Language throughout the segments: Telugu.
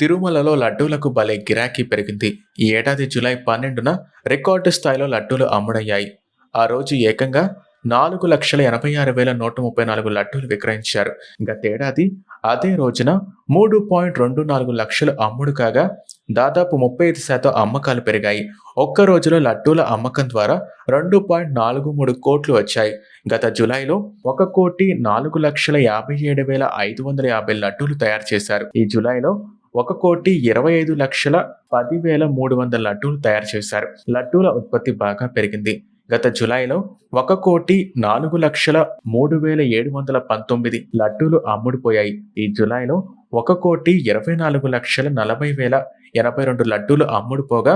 తిరుమలలో లడ్డూలకు భలే గిరాకీ పెరిగింది. ఈ ఏడాది జూలై పన్నెండున రికార్డు స్థాయిలో లడ్డూలు అమ్ముడయ్యాయి. ఆ రోజు ఏకంగా నాలుగు లక్షల ఎనభై ఆరు వేల నూట ముప్పై నాలుగు లడ్డూలు విక్రయించారు. గతేడాది అదే రోజున మూడు పాయింట్ రెండు నాలుగు లక్షలు అమ్ముడు కాగా దాదాపు ముప్పై ఐదు శాతం అమ్మకాలు పెరిగాయి. ఒక్క రోజులో లడ్డూల అమ్మకం ద్వారా రెండు పాయింట్ నాలుగు మూడు కోట్లు వచ్చాయి. గత జులైలో ఒక కోటి నాలుగు లక్షల యాభై ఏడు వేల ఐదు వందల యాభై లడ్డూలు తయారు చేశారు. ఈ జూలైలో ఒక కోటి ఇరవై ఐదు లక్షల పదివేల మూడు వందల లడ్డూలు తయారు చేశారు. లడ్డూల ఉత్పత్తి బాగా పెరిగింది. గత జులైలో ఒక కోటి నాలుగు లక్షల మూడు వేల ఏడు వందల పంతొమ్మిది లడ్డూలు అమ్ముడుపోయాయి. ఈ జూలైలో ఒక కోటి ఇరవై నాలుగు లక్షల నలభై వేల ఎనభై రెండు లడ్డూలు అమ్ముడుపోగా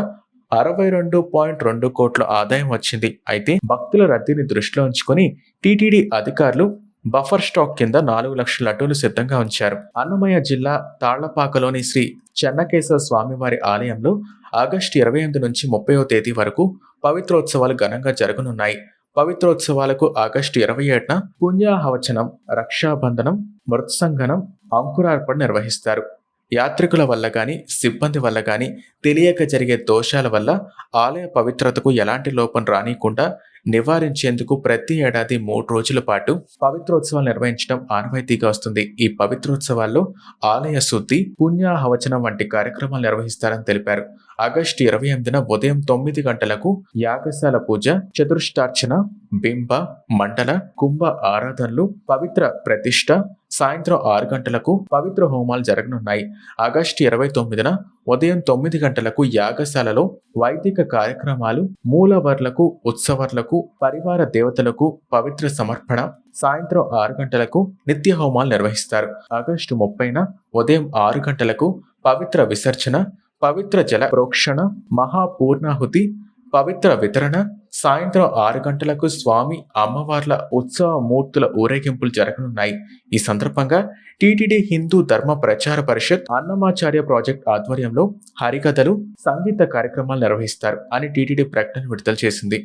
అరవై రెండు పాయింట్ రెండు కోట్ల ఆదాయం వచ్చింది. అయితే భక్తుల రద్దీని దృష్టిలో ఉంచుకొని టీటీడీ అధికారులు బఫర్ స్టాక్ కింద నాలుగు లక్షల లడ్డూలు సిద్ధంగా ఉంచారు. అన్నమయ్య జిల్లా తాళ్ళపాకలోని శ్రీ చెన్నకేశ్వర స్వామివారి ఆలయంలో ఆగస్టు ఇరవై ఎనిమిది నుంచి ముప్పైవ తేదీ వరకు పవిత్రోత్సవాలు ఘనంగా జరగనున్నాయి. పవిత్రోత్సవాలకు ఆగస్టు ఇరవై ఏడున పుణ్యాహవచనం రక్షాబంధనం మృత్సంగనం అంకురార్పణ నిర్వహిస్తారు. యాత్రికుల వల్ల కానీ సిబ్బంది వల్ల కానీ తెలియక జరిగే దోషాల వల్ల ఆలయ పవిత్రతకు ఎలాంటి లోపం రానియకుండా నివారించేందుకు ప్రతి ఏడాది మూడు రోజుల పాటు పవిత్రోత్సవాలు నిర్వహించడం ఆనవాయితీగా వస్తుంది. ఈ పవిత్రోత్సవాల్లో ఆలయ శుద్ధి పుణ్యాహవచనం వంటి కార్యక్రమాలు నిర్వహిస్తారని తెలిపారు. ఆగస్టు ఇరవై ఎనిమిదిన ఉదయం తొమ్మిది గంటలకు యాగశాల పూజ చతుష్టార్చన బింబ మండల కుంభ ఆరాధనలు పవిత్ర ప్రతిష్ట సాయంత్రం ఆరు గంటలకు పవిత్ర హోమాలు జరగనున్నాయి. ఆగస్టు ఇరవై తొమ్మిదిన ఉదయం తొమ్మిది గంటలకు యాగశాలలో వైదిక కార్యక్రమాలు మూలవర్లకు ఉత్సవర్లకు పరివార దేవతలకు పవిత్ర సమర్పణ సాయంత్రం ఆరు గంటలకు నిత్య హోమాలు నిర్వహిస్తారు. ఆగస్టు ముప్పైన ఉదయం ఆరు గంటలకు పవిత్ర విసర్జన పవిత్ర జల ప్రోక్షణ మహాపూర్ణాహుతి పవిత్ర వితరణ సాయంత్రం ఆరు గంటలకు స్వామి అమ్మవార్ల ఉత్సవ మూర్తుల ఊరేగింపులు జరగనున్నాయి. ఈ సందర్భంగా టీటీడీ హిందూ ధర్మ ప్రచార పరిషత్ అన్నమాచార్య ప్రాజెక్ట్ ఆధ్వర్యంలో హరికథలు సంగీత కార్యక్రమాలు నిర్వహిస్తారు అని టీటీడీ ప్రకటన విడుదల చేసింది.